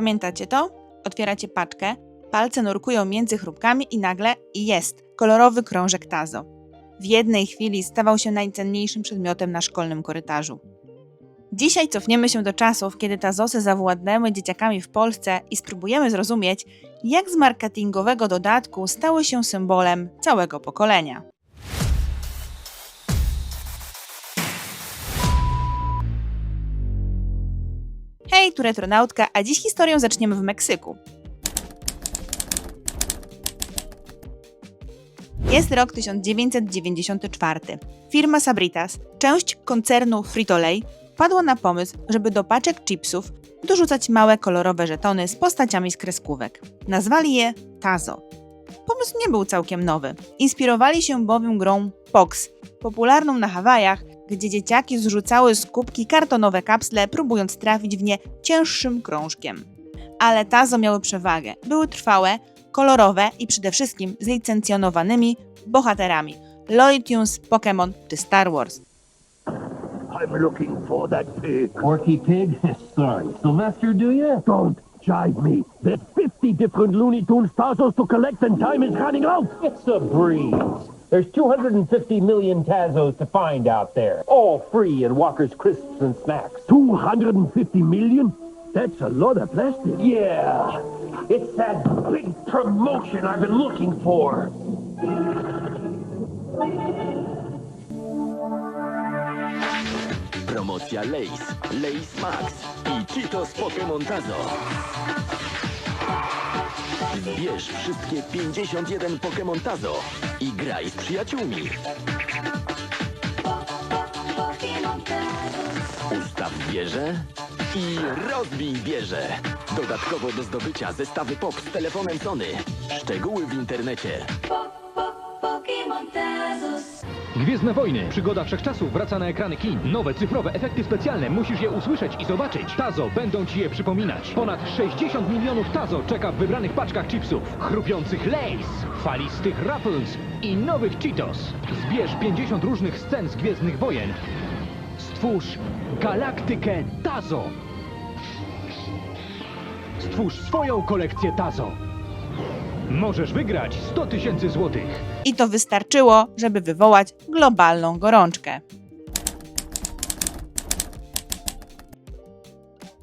Pamiętacie to? Otwieracie paczkę, palce nurkują między chrupkami i nagle jest kolorowy krążek Tazo. W jednej chwili stawał się najcenniejszym przedmiotem na szkolnym korytarzu. Dzisiaj cofniemy się do czasów, kiedy Tazosy zawładnęły dzieciakami w Polsce i spróbujemy zrozumieć, jak z marketingowego dodatku stały się symbolem całego pokolenia. Hej, tu Retronautka, a dziś historię zaczniemy w Meksyku. Jest rok 1994. Firma Sabritas, część koncernu Frito-Lay, wpadła na pomysł, żeby do paczek chipsów dorzucać małe kolorowe żetony z postaciami z kreskówek. Nazwali je Tazo. Pomysł nie był całkiem nowy. Inspirowali się bowiem grą Pox, popularną na Hawajach, gdzie dzieciaki zrzucały z kubki kartonowe kapsle, próbując trafić w nie cięższym krążkiem. Ale Tazo miały przewagę. Były trwałe, kolorowe i przede wszystkim zlicencjonowanymi bohaterami Looney Tunes, Pokémon czy Star Wars. I'm looking for that pig. Porky Pig? Sorry. Sylvester, do you? Don't jive me. There's 50 different Looney Tunes Tazos to collect and time is running out. It's a breeze. There's 250 million Tazos to find out there, all free in Walker's Crisps and Snacks. 250 million? That's a lot of plastic. Yeah, it's that big promotion I've been looking for. Promocja Lays, Lays Max i Cheetos Pokémon Tazo. Zbierz wszystkie 51 Pokémon Tazo i graj z przyjaciółmi. Ustaw wieżę i rozbij wieżę. Dodatkowo do zdobycia zestawy pop z telefonem Sony. Szczegóły w internecie. Pokémon Tazos. Gwiezdne Wojny. Przygoda wszechczasów wraca na ekrany kin. Nowe cyfrowe efekty specjalne. Musisz je usłyszeć i zobaczyć. Tazo będą ci je przypominać. Ponad 60 milionów Tazo czeka w wybranych paczkach chipsów. Chrupiących Lays, falistych Ruffles i nowych Cheetos. Zbierz 50 różnych scen z Gwiezdnych Wojen. Stwórz galaktykę Tazo. Stwórz swoją kolekcję Tazo. Możesz wygrać 100 tysięcy złotych. I to wystarczyło, żeby wywołać globalną gorączkę.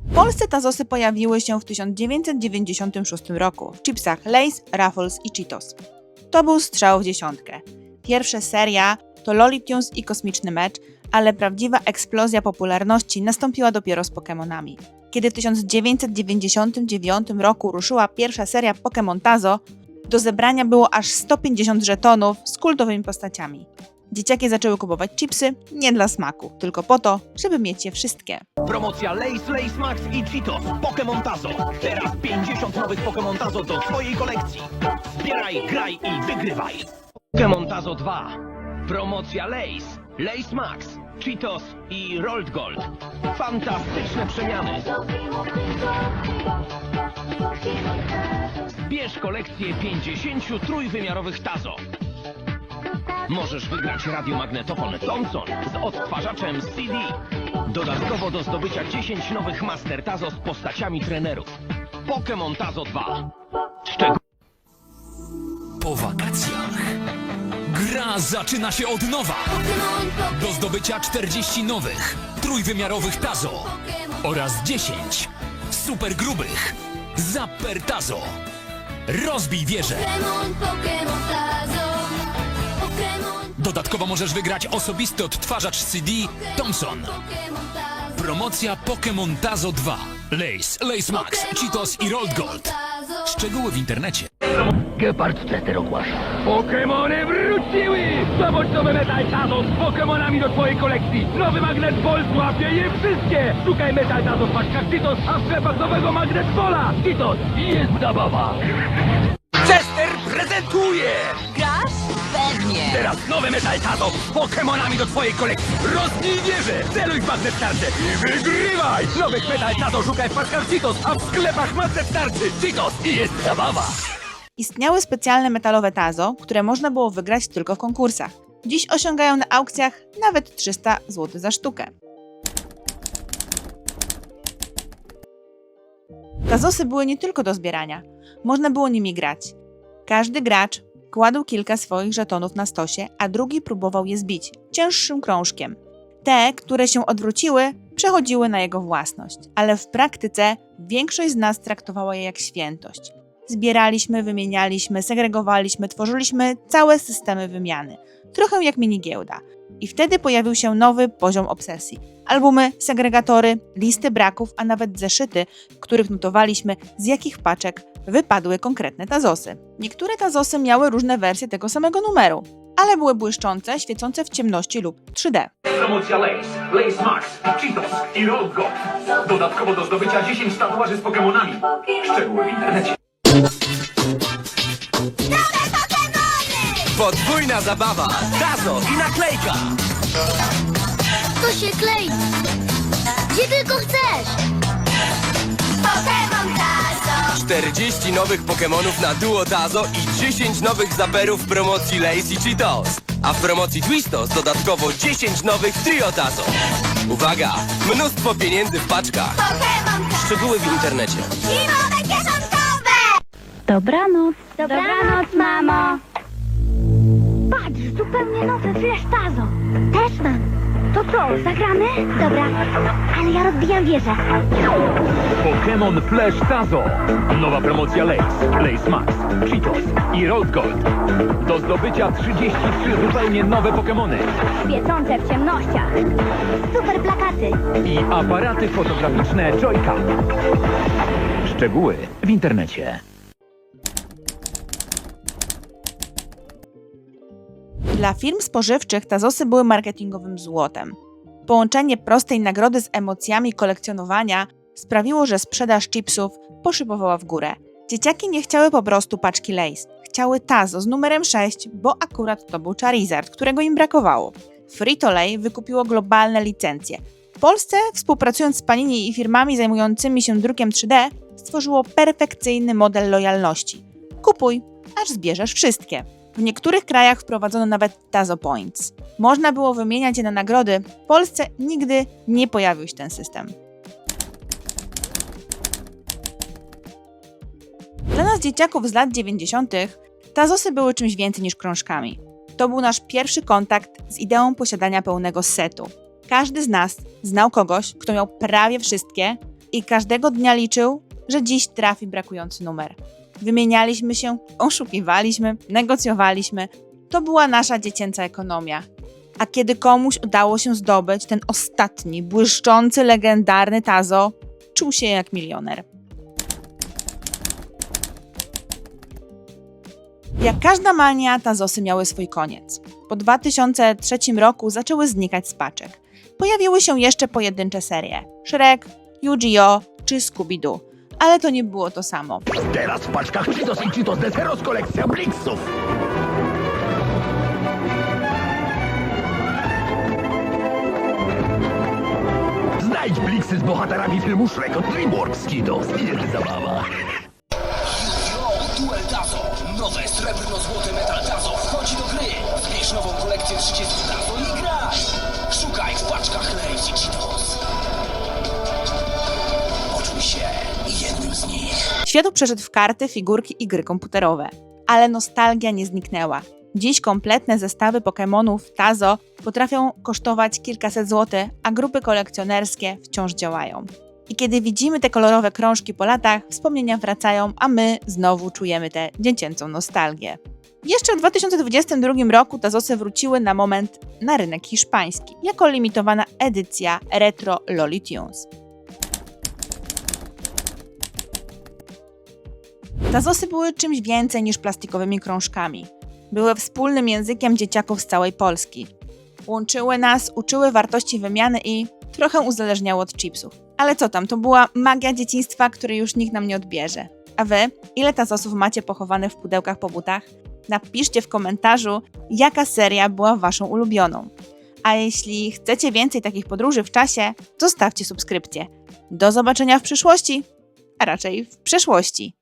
W Polsce Tazosy pojawiły się w 1996 roku w chipsach Lay's, Ruffles i Cheetos. To był strzał w dziesiątkę. Pierwsza seria to Tunes i Kosmiczny Mecz, ale prawdziwa eksplozja popularności nastąpiła dopiero z Pokémonami. Kiedy w 1999 roku ruszyła pierwsza seria Pokémon Tazo, do zebrania było aż 150 żetonów z kultowymi postaciami. Dzieciaki zaczęły kupować chipsy nie dla smaku, tylko po to, żeby mieć je wszystkie. Promocja Lays, Lays Max i Cheetos Pokémon Tazo. Teraz 50 nowych Pokémon Tazo do twojej kolekcji. Zbieraj, graj i wygrywaj. Pokémon Tazo 2. Promocja Lays, Lays Max, Cheetos i Rolled Gold. Fantastyczne przemiany. Zbierz kolekcję 50 trójwymiarowych Tazo. Możesz wygrać radiomagnetofon Thomson z odtwarzaczem CD. Dodatkowo do zdobycia 10 nowych Master Tazo z postaciami trenerów. Pokémon Tazo 2. Szczegóły Po wakacjach. Gra zaczyna się od nowa. Do zdobycia 40 nowych, trójwymiarowych Tazo oraz 10 super grubych Tazo. Rozbij wieżę. Dodatkowo możesz wygrać osobisty odtwarzacz CD Thomson. Promocja Pokémon Tazo 2. Lace, Lace Max, Cheetos i Rolled Gold. Szczegóły w internecie. Gepard Chester ogłasza. Pokemony wróciły! Zdobądź nowe Metal Tazo z Pokemonami do twojej kolekcji! Nowy Magnet Ball złapie je wszystkie! Szukaj Metal Tazo w paczkach Cheetos, a w sklepach nowego Magnet Balla! Cheetos i jest zabawa! Chester prezentuje! Grasz? Pewnie. Teraz nowe Metal Tazo z Pokémonami do twojej kolekcji. Rozbij wieżę, celuj w magnet tarczę i wygrywaj! Nowych Metal Tazo szukaj w paczkach Cheetos, a w sklepach magnet tarczy Cheetos i jest zabawa! Istniały specjalne metalowe tazo, które można było wygrać tylko w konkursach. Dziś osiągają na aukcjach nawet 300 zł za sztukę. Tazosy były nie tylko do zbierania. Można było nimi grać. Każdy gracz kładł kilka swoich żetonów na stosie, a drugi próbował je zbić cięższym krążkiem. Te, które się odwróciły, przechodziły na jego własność, ale w praktyce większość z nas traktowała je jak świętość. Zbieraliśmy, wymienialiśmy, segregowaliśmy, tworzyliśmy całe systemy wymiany. Trochę jak minigiełda. I wtedy pojawił się nowy poziom obsesji. Albumy, segregatory, listy braków, a nawet zeszyty, w których notowaliśmy, z jakich paczek wypadły konkretne tazosy. Niektóre tazosy miały różne wersje tego samego numeru, ale były błyszczące, świecące w ciemności lub 3D. Promocja Lace, Lace Max, Cheetos i Gold. Dodatkowo do zdobycia 10 tatuaży z Pokemonami. Szczegóły w internecie. Podwójna zabawa, tazo i naklejka. To się klei! Gdzie tylko chcesz! Pokémon Tazo! 40 nowych Pokemonów na Duo Tazo i 10 nowych zaperów w promocji Lace i Cheetos. A w promocji Twistos dodatkowo 10 nowych Trio Tazo. Uwaga, mnóstwo pieniędzy w paczkach. Pokémon Tazo! Szczegóły w internecie. Kieszonkowe! Dobranoc. Dobranoc, mamo! Patrz, zupełnie nowy Flash Tazo. Też mam. To co, zagramy? Dobra, ale ja rozbijam wieżę. Pokémon Flash Tazo. Nowa promocja Lace, Lace Max, Cheetos i Road Gold. Do zdobycia 33 zupełnie nowe Pokémony Świecące w ciemnościach. Super plakaty. i aparaty fotograficzne Joyka. Szczegóły w internecie. Dla firm spożywczych tazosy były marketingowym złotem. Połączenie prostej nagrody z emocjami kolekcjonowania sprawiło, że sprzedaż chipsów poszybowała w górę. Dzieciaki nie chciały po prostu paczki Lays. Chciały tazo z numerem 6, bo akurat to był Charizard, którego im brakowało. Frito-Lay wykupiło globalne licencje. W Polsce, współpracując z Panini i firmami zajmującymi się drukiem 3D, stworzyło perfekcyjny model lojalności. Kupuj, aż zbierzesz wszystkie. W niektórych krajach wprowadzono nawet Tazo Points. Można było wymieniać je na nagrody. W Polsce nigdy nie pojawił się ten system. Dla nas dzieciaków z lat 90. Tazosy były czymś więcej niż krążkami. To był nasz pierwszy kontakt z ideą posiadania pełnego setu. Każdy z nas znał kogoś, kto miał prawie wszystkie i każdego dnia liczył, że dziś trafi brakujący numer. Wymienialiśmy się, oszukiwaliśmy, negocjowaliśmy. To była nasza dziecięca ekonomia. A kiedy komuś udało się zdobyć ten ostatni, błyszczący, legendarny tazo, czuł się jak milioner. Jak każda mania, tazosy miały swój koniec. Po 2003 roku zaczęły znikać z paczek. Pojawiły się jeszcze pojedyncze serie: Shrek, Yu-Gi-Oh! czy Scooby-Doo. Ale to nie było to samo. Teraz w paczkach Cheetos i Cheetos Deseros kolekcja Blixów. Znajdź Blixy z bohaterami filmu Shrek od DreamWorks Cheetos. Jest zabawa. Duel Tazo. Nowe srebrno-złote Metal Tazo wchodzi do gry. Zbierz nową kolekcję 30 Tazo i graj. Światu przeszedł w karty, figurki i gry komputerowe. Ale nostalgia nie zniknęła. Dziś kompletne zestawy Pokémonów Tazo potrafią kosztować kilkaset złotych, a grupy kolekcjonerskie wciąż działają. I kiedy widzimy te kolorowe krążki po latach, wspomnienia wracają, a my znowu czujemy tę dziecięcą nostalgię. Jeszcze w 2022 roku Tazosy wróciły na moment na rynek hiszpański, jako limitowana edycja Retro Loli Tunes. Tazosy były czymś więcej niż plastikowymi krążkami. Były wspólnym językiem dzieciaków z całej Polski. Łączyły nas, uczyły wartości wymiany i trochę uzależniały od chipsów. Ale co tam, to była magia dzieciństwa, której już nikt nam nie odbierze. A wy, ile tazosów macie pochowanych w pudełkach po butach? Napiszcie w komentarzu, jaka seria była waszą ulubioną. A jeśli chcecie więcej takich podróży w czasie, zostawcie subskrypcję. Do zobaczenia w przyszłości, a raczej w przeszłości.